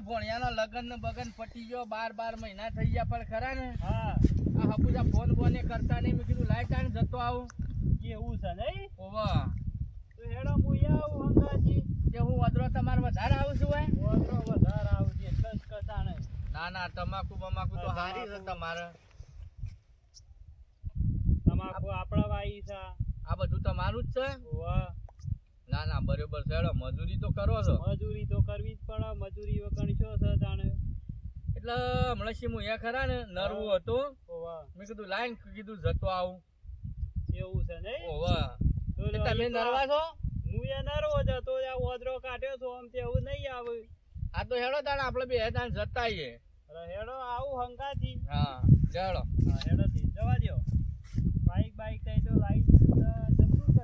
ભણિયાનો લગન ને બગન પટી ગયો બાર બાર મહિના થઈ ગયા પણ ખરા ને? હા. આ હપુજા ફોન બોને કરતા નહીં? મેં કીધું લાઈટ આને જતો આવું. એવું છે નહીં? ઓવા. તો હેડો મુયા આવું હંગાજી. કે હું વધરો તમાર વધારે આવું છું ભાઈ વધરો વધારે આવશે એટલે જ કટાણે ના ના તમાકુ બમાકુ તો હારી છે તમારે. તમાકુ આપણા વાઈ છે. આ બધું તમારું જ છે? ઓવા. ના ના બરોબર છે. હેડો મજૂરી તો કરો છો. મજૂરી તો કરવી જ પડે મજૂરી વગર શું છે તાણે એટલે હમણાં શી હું ખરા ને નરવું હતું. મેં કીધું લાઈન કીધું જતો આવું. એવું છે નહીં? ઓવા તમે નરવા છો? હું એ નરવો જતો આ ઓદરો કાઢ્યો છો આમ તેવું નહીં આવે. આ તો હેડો તાણ આપણે બે તાણ જતા હેડો આવું હંકાથી હા હા હેડો થી જવા દ્યો. બાઈક બાઈક થઈ તો લાઈટ.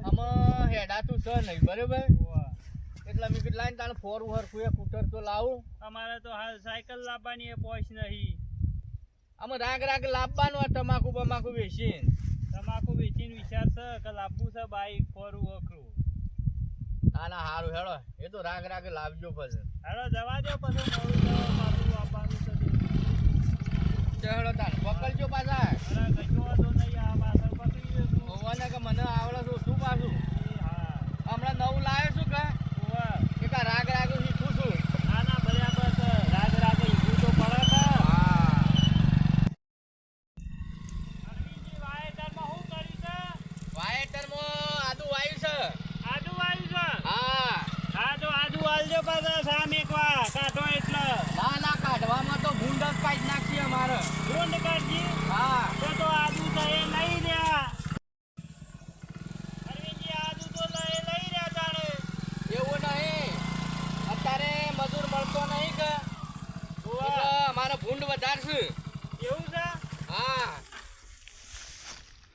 આમાં હેડાતું છે નહીં બરોબર. એટલે મેં કીધું લાઈન તાને ફોર હરખું એક કૂટર તો લાવું? અમારે તો હાલ સાયકલ લાવવાની એ પોચ નહીં. આમાં રાગ રાગ લાવવાનું આ તમાકુ બમાકુ વેચીને. તમાકુ વેચીને વિચાર છે કે લાવવું છે બાઈક ફોરું વખરું. ના ના સારું હેડો. એ તો રાગ રાગ લાવજો પછી. હેડો જવા દો પછી મોડું પાછું આપવાનું છે. હેડો પકડજો પાછા. અરે કશો વાંધો નહીં આ પાછળ પકડી જશું હોવાને કે મને આવડે તો શું પાછું? હા. હમણાં નવું લાવ્યો છું કે ઓવા. કે કા રાગ રાગ શીખું છું ના ના બરાબર છે રાગ રાગે ઈગું તો પડે છે હા અરવિંદજી વાવેતરમાં શું કર્યું છે વાયેતરમાં આદુ વાયું છે આદુ વાવ્યું છે હા હા તો આદુ વાલજો પાછા સામ એક વાર કાઢો એટલે ના ના કાઢવામાં તો ભૂંડ જ કાઢી નાખી અમારે ગુંડ કાઢજી હા તો તો આદુ તો એ નહીં રહ્યા અરવિંદજી આદુ તો લઈ લઈ રહ્યા તાણે એવું નહીં અત્યારે મજૂર મળતો નહીં કે ઓવા. એટલે અમારે ભૂંડ વધારશે એવું છે? હા.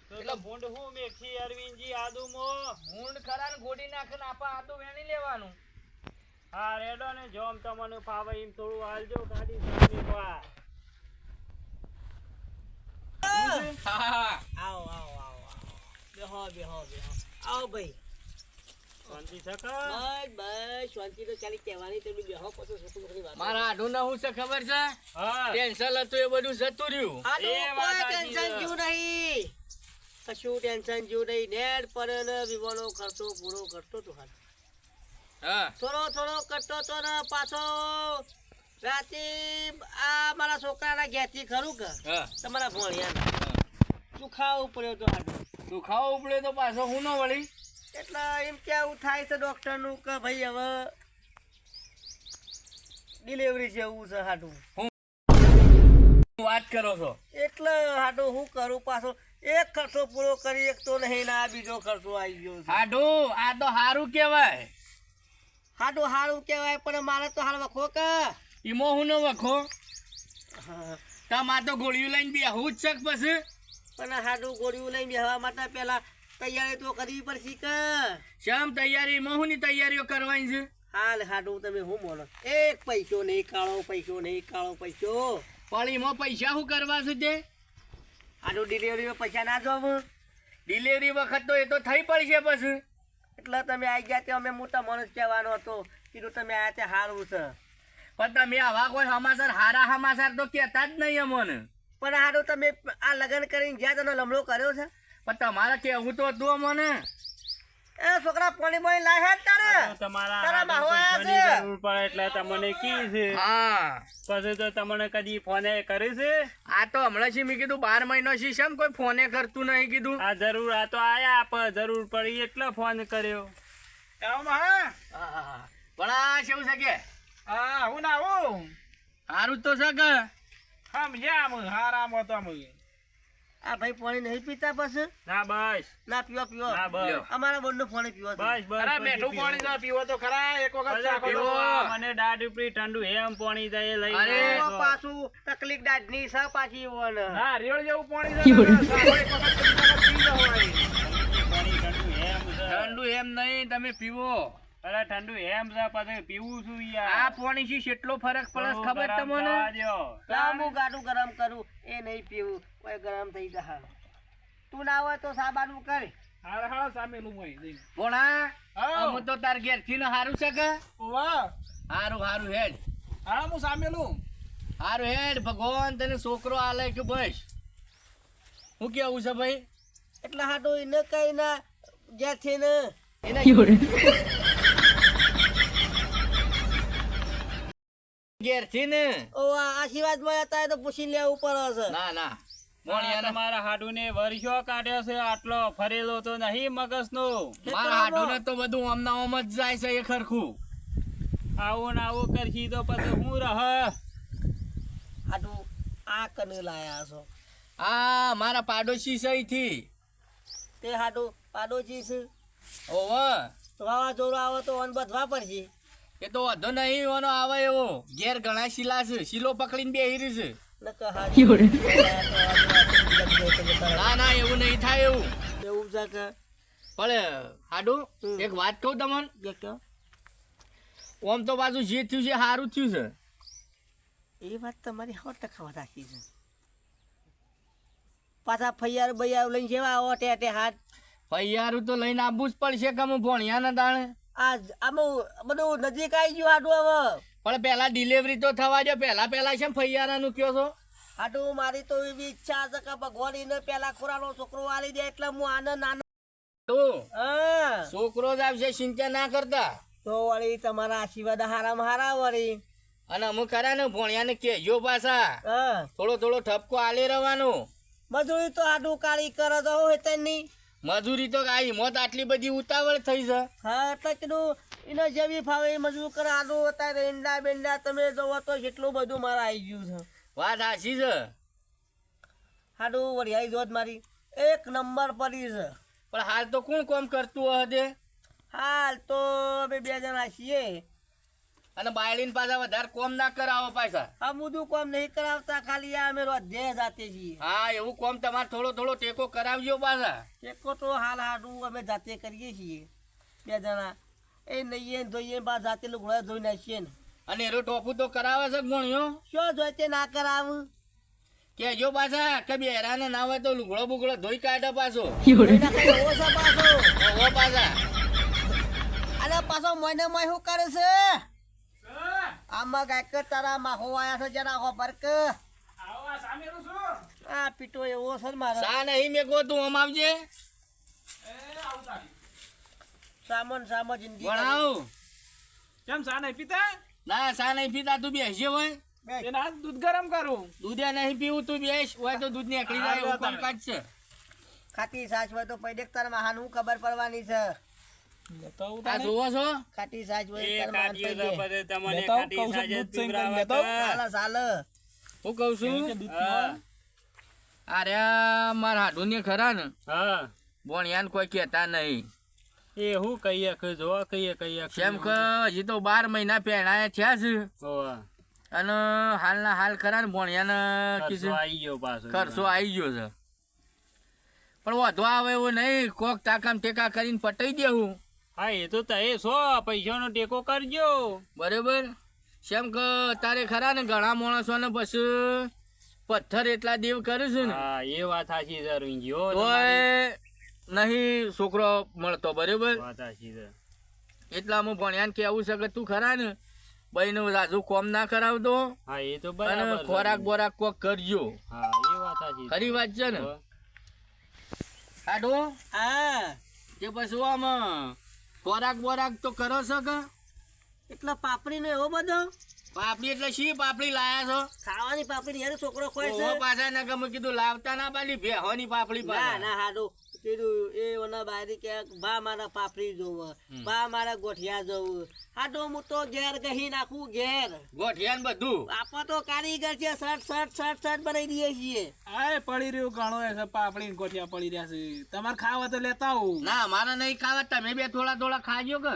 તો ભૂંડ હું મેખી અરવિંદજી આદુ મો? ભૂંડ ખરા ને ગોડી નાખે આપા આદુ વેણી લેવાનું. હા રેડો ને જોમ તમને ફાવે એમ થોડું હાલજો ગાડી સામે હા આવો આવો આવો. બેહો બેહો બેહો. આવો ભાઈ. શાંતિ છે બસ બસ શાંતિ તો ચાલી કહેવાની તમે બેહો પછી છોકરું છોકરી વાત મારા આઢું ના શું છે ખબર છે? ટેન્શન હતું એ બધું જતું રહ્યું. આ તો એ વાત કોઈ ટેન્શન જેવું નહીં. કશું ટેન્શન જેવું નહીં. નેટ પર ને વિવાનો ખર્ચો પૂરો કરતો તો હાલ. હા. થોડો થોડો કરતો તો ને પાછો રાતે આ મારા છોકરાના ઘેરથી ખરું કે? તમારા ભણ્યા તું ખાવું પડ્યો તો હાલ? તું ખાવા ઉપડે તો પાછો હું ન વળી? એટલે એમ કેવું થાય છે ડોક્ટરનું કે ભાઈ હવે ડિલિવરી જેવું છે હાટું. વાત કરો છો? એટલે હાટું હું કરું પાછો? એક ખર્ચો પૂરો કરી એક તો નહીં ના બીજો ખર્ચો આવી ગયો છે. આઢું આ તો સારું કહેવાય. હાટું સારું કહેવાય પણ મારે તો હાલ વખો કે? ઈમો હું ન વખો? તમારે આ તો ગોળીઓ લઈને બેહું જ છે પછી? પણ હાટું ગોળીઓ લઈને બેહવા માટે પેલા તૈયારી તો કરવી પડશે કે? શમ તૈયારી મોહની તૈયારીઓ કરવાની છે. હાલ હાડું તમે હું બોલો? એક પૈસો નહીં કાળો પૈસો નહીં કાળો પૈસો. પણ ઈમો પૈસા શું કરવા છે તે? હાટું ડિલિવરીમાં પૈસા ના જોવું. ડિલિવરી વખત તો એ તો થઈ પડશે પછી. એટલે તમે આવી ગયા ત્યાં અમે મોટા માણસ કહેવાનો હતો. કીધું તમે આયા તે સારું છે. પણ તમે આવા કોઈ સમાચાર હારા સમાચાર તો કહેતા જ નહીં અમોને. પણ હારું તમે આ લગ્ન કરીને જ્યાં તમે લમડો કર્યો છે? પણ તમારે કેવું તો હતું મને. એ છોકરા પાણી પાણી લાહે તારે. તમારા તારા બાહો આયા છે. જરૂર પડે એટલે તમને કી છે? હા. પછી તો તમને કદી ફોને કરે છે? આ તો હમણાં છે મેં કીધું બાર મહિનો છે શેમ કોઈ ફોને કરતું નહીં કીધું? આ જરૂર આ તો આયા આપ જરૂર પડી એટલે ફોન કર્યો. પણ આ શું છે કે? હા હું ના હું સારું તો છે કે? સમજ્યા હું હારામ હતો આ ભાઈ પાણી નહીં પીતા પછી? ના બસ. ના પીવો પીવો ના બસ. અમારા બંને પાણી પીવો. બસ બસ અરે પછી પાણી ના પીવો તો ખરા એક વખત ચાખો તો. મને દાઢ ઉપરી ઠંડુ એમ પાણી જાય એ લઈ અરે, પાછું તકલીફ દાઢની સા પાછી ઓને. હા રેળ જેવું પાણી જાય એક વખત પી જાઓ પાણી ઠંડુ એમ નહીં ઠંડુ એમ નહીં તમે પીવો. અરે ઠંડુ એમ છે પછી પીવું છું આ યાર પાણી થી કેટલો ફરક પડે ખબર તમને? લાંબુ ગાડું ગરમ કરું એ નહીં પીવું કોઈ ગરમ થઈ જા. તું ના હોય તો સાબાનું કરે. હારા હારા સામેલું હોય. પોણા આવો. તો તાર ઘેરથી હારું છે કે? વાહ હારું હારું હેડ. હા હું સામેલું હારું હેડ ભગવાન તને છોકરો આલે કે બસ. હું કેવું છે ભાઈ? એટલે હાટો એને કઈ ના જ્યાંથી ને એને ઘેરથી ને? ઓ આ આશીર્વાદ મળ્યા તા તો પૂછી લેવું પડે છે ના ના. મોણિયા તમારા હાડુને વર્ષો કાઢ્યો છે આટલો ફરેલો તો નહીં મગજનો. મારા હાડુને તો બધું આમના આમ જ જાય છે એ ખરખું આવું ને આવું કરશી તો પછી હું રહ? હાટુ આ કને લાયા છો? આ મારા પાડોશી સહીથી તે હાટુ પાડોશી છે. ઓવે. તો વાવાઝોડું આવે તો અન બધવા પડશે. એ તો વધો નહીં એનો આવે એવો. ઘેર ઘણા શીલા છે શીલો પકડીને બેહી રહી છે ને ના ના એવું નહીં થાય એવું. એવું છે કે? પણ હાડુ એક વાત કહું તમને? ઓમ તો પાછું જે થયું છે સારું થયું છે. એ વાત તમારી સો ટકા રાખી છે. પાછા ફૈયાર બૈયાર લઈને જેવા આવો ટેટે હાથ. ફૈયારું તો લઈને આવવું જ પડશે કે હું ભણ્યા ના દાણે? આ આમાં બધું નજીક આવી ગયું હાટું હવે. પણ પહેલા ડિલિવરી તો થવા દો પહેલા પહેલા છે ફૈયારાનું કયો છો? હાટું મારી તો એવી ઈચ્છા છે કે ભગવાન એને પેલા ખોરાનો છોકરો આલી દે એટલે હું આને નાનો તો છોકરો જ આવશે ચિંતા ના કરતા? તો વળી તમારા આશીર્વાદ હારામાં હારા વળી. અને અમુક ખરા ને ભોણિયાને કેજો પાછા. હા. થોડો થોડો ઠપકો આલી રહેવાનો. મજૂરી તો આડું કાળી કરે તો હોય તેની. મજૂરી તો આ હિંમત આટલી બધી ઉતાવળ થઈ છે. હા તો કીધું એને જેવી ફાવે એ મજૂર કરે હાટું અત્યારે ઈંડા બેંડા તમે જોવો તો કેટલું બધું મારા આવી ગયું છે. વાત સાચી છે. હાડું આવી જોત મારી એક નંબર પડી છે. પણ હાલ તો કોણ કોમ કરતું હશે? હાલ તો અમે બે જણા છીએ. અને બાયડીને પાછા વધારે કોમ ના કરાવો પાછા. આ બધું કોમ નહીં કરાવતા ખાલી આ અમે રોધે જાતે છીએ. હા એવું કોમ તમારે થોડો થોડો ટેકો કરાવજો પાછા. ટેકો તો હાલ હાડું અમે જાતે કરીએ છીએ. બે જણા. એ નહીએ ધોઈએ બા જાતે લુગડા ધોઈ નાખીએ ને. અને એરો ટોપું તો કરાવે છે ગણ્યો? શું જોઈતે ના કરાવું? કેજો પાછા કે બેરાને ના હોય તો લુગડો બુગડો ધોઈ કાઢે પાછો. પાછો. પાછા. અરે પાછો મોઈને મોય શું કરે છે? આમાં ગાયક તારા માહો આયા છે જરા હો બરક આવો આ પીટો એવો છે ને મારો. સા નહીં મેકો તું આમ આવજે. સામાન જિંદગી ભણાવ કેમ સા નહીં પીતા? ના સા નહીં પીતા તું બેસજે હોય. એના દૂધ ગરમ કરું. દૂધે નહીં પીવું તું બેસ. હોય તો દૂધ નીકળી જાય એવું કામકાજ છે ખાતી સાસ હોય તો પૈડેક તાર માહાન હું ખબર પડવાની છે. આ જોવો છો? ખાટી હોય તમને ખાટી સાજે આવું. હું છું? અરે માર હાડું ને ખરા ને. હા. કોઈ કહેતા નહીં. એ હું કહીએ કે જો કહીએ કહીએ કેમ કે હજી તો બાર મહિના પહેલા થયા છે. અને અને હાલના હાલ ખરા ને ભણ્યા ને કીધું. આઈ ગયો પાછો. ખર્ચો આવી ગયો છે. પણ વધવા આવે એવું નહીં. કોક તાકામ ટેકા કરીને પટાઈ દેવું હા એ તો તે સો પૈસાનો ટેકો કરજો. બરોબર. શેમ કે તારે ખરા ને ઘણા માણસોને પછી પથ્થર એટલા દેવ કરું છું ને? હા એ વાત સાચી છે રૂંજી હો નહીં છોકરો મળતો બરોબર? વાત સાચી છે. એટલા હું ભણ્યાને કેવું છે કે તું ખરા ને બહેનો રાજુ કોમ ના કરાવતો હા એ તો બરાબર ખોરાક બોરાક કોક કરજો. હા એ વાત સાચી ખરી વાત છે ને? હો. આડો હા. કે પછી આમ ખોરાક બોરાક તો કરો છો કે? એટલે પાપડી નો એવો બધો? પાપડી એટલે શી પાપડી લાયા છો? ખાવાની પાપડી યાર છોકરો ખોય છે? પાછા ના ગમે કીધું લાવતા ના પાડી ભેહોની પાપડી ના ના હાડું કીધું એ ઓના બારી કે બા મારા પાપરી જોવ બા મારા ગોઠિયા જોવું. હાડો હું તો ઘેર ગહી નાખું ઘેર. ગોઠિયા બધું? આપો તો કારીગર છે શર્ટ શર્ટ શર્ટ શર્ટ બનાવી દઈએ છીએ. આય પડી રહ્યું ઘણો એ છે પાપડી ગોઠિયા પડી રહ્યા છે. તમારે ખાવા તો લેતા આવું. ના મારે નહીં ખાવા તમે બે થોડા થોડા ખાજો કે.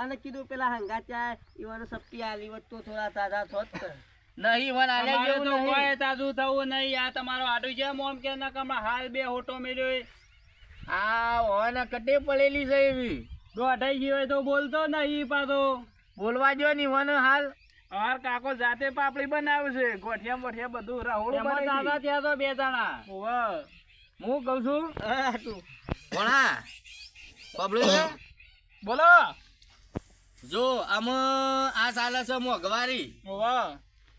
અને કીધું પેલા હંગા ચા ઈવાનો સપ્તી આલી વત તો થોડા તાજા થોત નહીં વન આલે જેવું તો કોઈ તાજું થવું નહીં. આ તમારો આડું છે મોમ કે ના કમા હાલ બે હોટો મેળ્યો આ ઓને કટે પડેલી છે એવી. ગોઠાઈ ગયો હોય તો બોલતો નહીં પાછો. બોલવા જો ની વન હાલ. અમાર કાકો જાતે પાપડી બનાવે છે ગોઠિયા બધું રાહોડું એમાં દાદા તો બે જણા. ઓવે હું કહું છું? ભણા બબલું બોલો. જો આમાં આ ચાલે છે મોંઘવારી. વાહ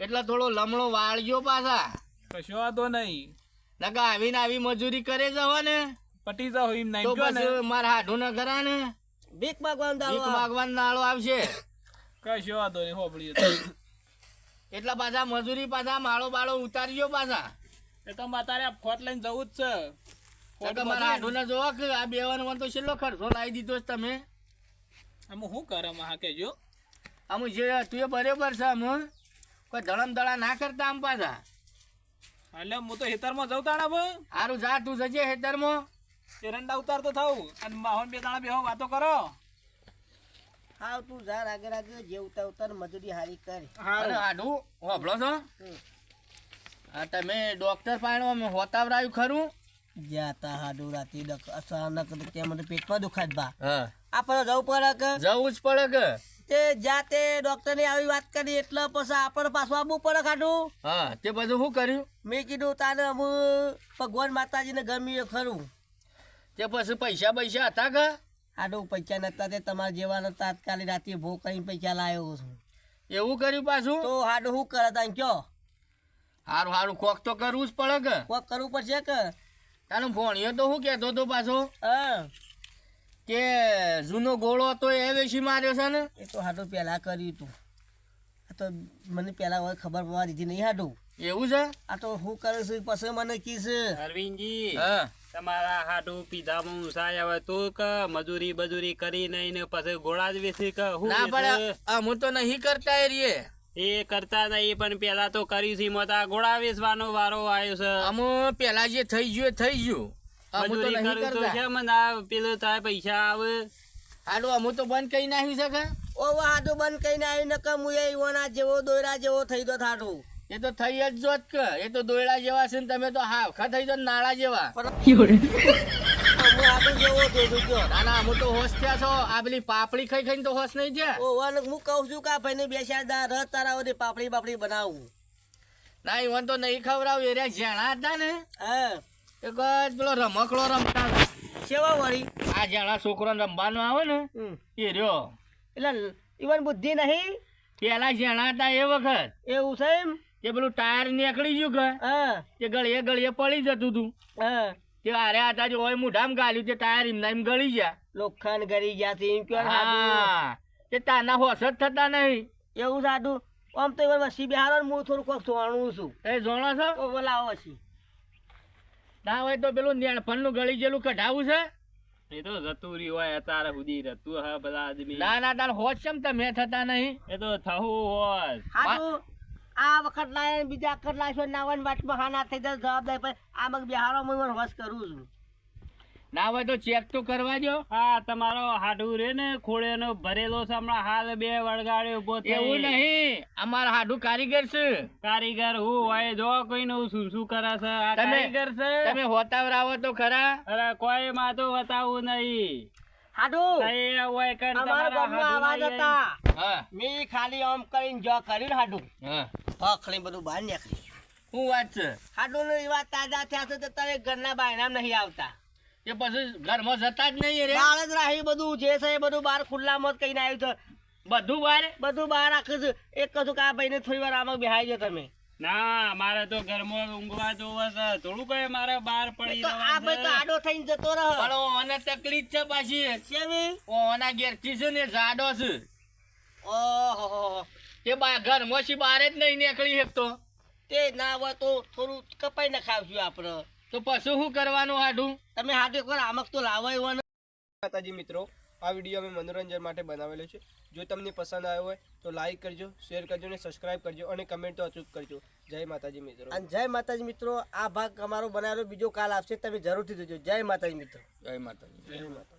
એટલે થોડો લમણો વાળજો પાછા. કશો વાંધો નહીં. નકા આવીને આવી મજૂરી કરે જવા ને. પટી જાઓ એમ તો નહીં ને. મારા હાડું ન કરા ને ભીખ માગવાનું ભીખ દાડો માગવાનો નાળો આવશે. કશો વાંધો નહીં હોબળી એટલા પાછા મજૂરી પાછા માળો બાળો ઉતારીયો પાછા. એ તો મારે ફોટ લઈને જવું જ છે. નકર હાડું ને જોવો કે આ બેવાનો તો છેલ્લો ખર્ચો લાવી દીધો છે તમે. આમ શું કરે હા કેજો આમ જે તું એ બરોબર છે આમ કોઈ ધડમ ધડા ના કરતા આમ પાછા. એટલે હું તો હેતરમાં જઉં તાણા હારું જા તું જજે હેતરમાં એરંડા ઉતારતો થાવ અને માહોન બે દાણા બેહો વાતો કરો. હાવ તું જા રાગે રાગે જે ઉતાર ઉતાર મજૂરી હારી કરી. અરે હાડું હોભળો છો? આ તમે ડોક્ટર પાસે હોતાવરાયું ખરું? જ્યાં તા હાડુ રાતી ડક અચાનક કે મને પેટમાં દુખાત બા. હા. આપણે જવું પડે કે? જવું જ પડે કે? તે જાતે ડોક્ટરની આવી વાત કરી એટલે પછી આપણે પાછું આવવું પડે ખાટું હા તે બધું શું કર્યું? મેં કીધું તારે અમુ ભગવાન માતાજીને ગમ્યું ખરું. તે પછી પૈસા પૈસા હતા કે? આડું પૈસા નતા તે તમારા જેવાના તાત્કાલિક રાતે ભો કરીને પૈસા લાવ્યો છું. એવું કર્યું પાછું? તો હાડું શું કરે તા કયો? હારું હારું કોક તો કરવું જ પડે કે? કોક કરવું પડશે કે? તારો ભોણિયો તો શું કહેતો હતો પાછો હા. કે જૂનો ગોળો હતો એ વેચી માર્યો છે ને? એ તો હાડું પહેલાં કર્યું તું. આ તો મને પહેલાં હોય ખબર પડવા દીધી નહીં હાડું. એવું છે? આ તો હું કરું છું પછી મને કીશ. અરવિંદજી. હા. તમારા હાટું પીધામાં ઊંસાય હવે તું કે મજૂરી બજૂરી કરી નહીં ને પછી ગોળા જ વેચી કે હું ના પણ હું તો નહીં કરતા એ રીએ. એ કરતા નહીં પણ પેલા તો કર્યું છે મોટા ગોળા વેચવાનો વારો આવ્યો છે. અમો પેલા જે થઈ ગયું થઈ ગયું. મજૂરી કરું તો છે મને આ પેલું થાય પૈસા આવે? હારું અમુ તો બંધ કરી નાખ્યું છે કે? ઓ હાડું બંધ કરી આવી ન કે હું એ ઓના જેવો દોયરા જેવો થઈ ગયો હાડું એ તો થઈ જ જોત કે. એ તો દોયડા જેવા છે ને તમે તો હાવખા થઈ જો નાળા જેવા. હું ના ના તો હોશ થયા છો. આ પેલી પાપડી ખાઈ ખાઈને તો હોશ નહીં થયા. ઓ હું કહું છું કે આ ભાઈને બે દા રસ તારા પાપડી બાપડી બનાવું. ના ઈવન તો નહીં ખવડાવું. એ રહ્યા ઝાણા હતા ને. હા. એક જ પેલો રમકડો રમતા. સેવા વળી. આ જાણા છોકરો રમવાનો આવે ને. એ રહ્યો. એટલે ઈવન બુદ્ધિ નહીં? પેલા ઝાણા હતા એ વખત. એવું છે એમ? એ પેલું ટાયર નીકળી ગયું કે તે ગળીએ ગળીએ પડી જતું હતું તે આરે આતા જો હોય મુઢામ ગાલ્યું તે ટાયર એમના એમ ગળી ગયા. લોખંડ ગળી ગયા છે એમ કયો હા. તે તાના હોશ જ થતા નહીં. એવું સાડું આમ તો વસી બિહારો હું થોડું કોક જોણું છું. એ જોણો છો? બોલાવો વસી ના હોય તો પેલું નેણફળનું ગળી જેલું કઢાવું છે? એ તો જતુરી હોય અત્યારે સુધી રતું હા બધા આદમી. ના ના તાર હોશ ચમ તમે થતા નહીં. એ તો થવું હોય. હાડું આ વખત લાય બીજા વખત લાવશો નાવાની વાતમાં હા ના થઈ જાય જવાબદારી પણ આ મગ બિહારો હું હોશ કરું છું. ના હોય તો ચેક તો કરવા દો હા તમારો હાડું રે ને ખોળેનો ભરેલો છે હમણાં હાલ બે વળગાડે ઊભો એવું નહીં અમારા હાડું કારીગર છે. કારીગર હું હોય જો કોઈ નું શું શું કરે છે આ કારીગર છે. તમે હોતાવરાવો તો ખરા. અરે કોઈ માં તો બતાવું નહીં. હાડું કઈ હોય કઈ તમારા ગામમાં આવાજ હતા હા. મેં ખાલી આમ કરીને જો કર્યું ને હાડું. હા. બધું બહાર નીકળી. શું વાત છે? હાડું ને એવા તાજા થયા છે તો તારે ઘરના બાયણામ નહીં આવતા. એ પછી ઘરમાં જતા જ નહીં રે. બાળ જ રાહી બધું જે છે એ બધું બહાર ખુલ્લામાં જ કહીને આવ્યું છે. બધું બધું બહાર રાખે એક કશું કા ભાઈ ભાઈને થોડી વાર આમાં બેહાઈ જાઓ તમે. ના મારે તો ઘરમાં ઊંઘવા જોવે છે. થોડું કઈ મારે બહાર પડી તો આ ભાઈ તો આડો થઈને જતો રહે. પણ ઓને તકલીફ છે પાછી. કેવી ઓના ઘેરથી છે ને જાડો છે. ઓહો. તે બા ઘરમાંથી બહાર જ નહીં નીકળી શકતો. તે ના હોય તો થોડું કપાઈ નખાવશું આપણે. તો પછી શું કરવાનું હાડું? તમે હાડું કોણ આમક તો લાવો એવો માતાજી મિત્રો આ વીડિયો અમે મનોરંજન માટે બનાવેલો છે. જો તમને પસંદ આવ્યો હોય તો લાઈક કરજો શેર કરજો અને સબસ્ક્રાઇબ કરજો અને કમેન્ટ તો અચૂક કરજો. જય માતાજી મિત્રો. અને જય માતાજી મિત્રો આ ભાગ અમારો બનાવેલો બીજો કાલ આવશે તમે જરૂરથી જોજો. જય માતાજી મિત્રો. જય માતાજી. જય માતા